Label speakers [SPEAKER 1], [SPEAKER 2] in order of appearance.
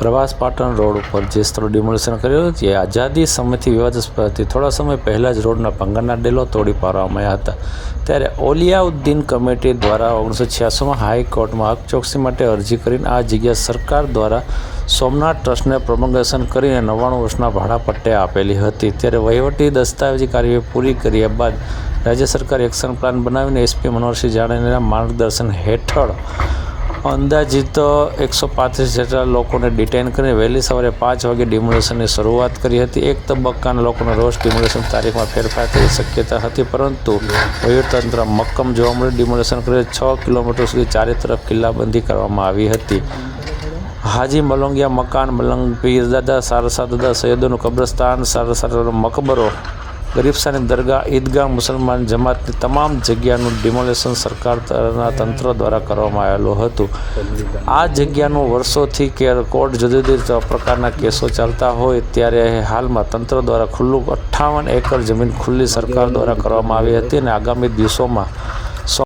[SPEAKER 1] પ્રવાસ પાટણ રોડ ઉપર જે સ્થળ ડિમોલિશન કર્યું એ આઝાદી સમયથી વિવાદાસ્પદ થોડા સમય પહેલાં જ રોડના ભંગારના ડેલો તોડી પાડવામાં આવ્યા હતા. ત્યારે ઓલિયાઉદ્દીન કમિટી દ્વારા ઓગણીસો છ્યાસીમાં હાઈકોર્ટમાં ચોકસી માટે અરજી કરીને આ જગ્યા સરકાર દ્વારા સોમનાથ ટ્રસ્ટને પ્રમોગેશન કરીને નવ્વાણું વર્ષના ભાડા પટ્ટે આપેલી હતી. ત્યારે વહીવટી દસ્તાવેજી કાર્યવાહી પૂરી કર્યા બાદ રાજ્ય સરકાર એક્શન પ્લાન બનાવીને એસપી મનોહરસિંહ જાડેજાના માર્ગદર્શન હેઠળ અંદાજિત એકસો પાંત્રીસ જેટલા લોકોને ડિટેન કરીને વહેલી સવારે પાંચ વાગે ડિમોલેશનની શરૂઆત કરી હતી. એક તબક્કાના લોકોનો રોજ ડિમોલેશન તારીખમાં ફેરફાર થઈ શક્યતા હતી, પરંતુ વહીવટતંત્ર મક્કમ જોવા મળ્યું. ડિમોલેશન કરી છ કિલોમીટર સુધી ચારે તરફ કિલ્લાબંધી કરવામાં આવી હતી. હાજી મલોંગિયા મકાન, મલંગ પીરદાદા, સારસા દાદા, સૈયદોનું કબ્રસ્તાન સારસાનો મકબરો ગરીબસાની દરગાહ, ઈદગાહ મુસલમાન જમાતની તમામ જગ્યાનું ડિમોલેશન સરકાર તંત્ર દ્વારા કરવામાં આવેલું હતું. આ જગ્યાનું વર્ષોથી કે કોર્ટ જુદી જુદી પ્રકારના કેસો ચાલતા હોય ત્યારે હાલમાં તંત્ર દ્વારા ખુલ્લું અઠ્ઠાવન એકર જમીન ખુલ્લી સરકાર દ્વારા કરવામાં આવી હતી અને આગામી દિવસોમાં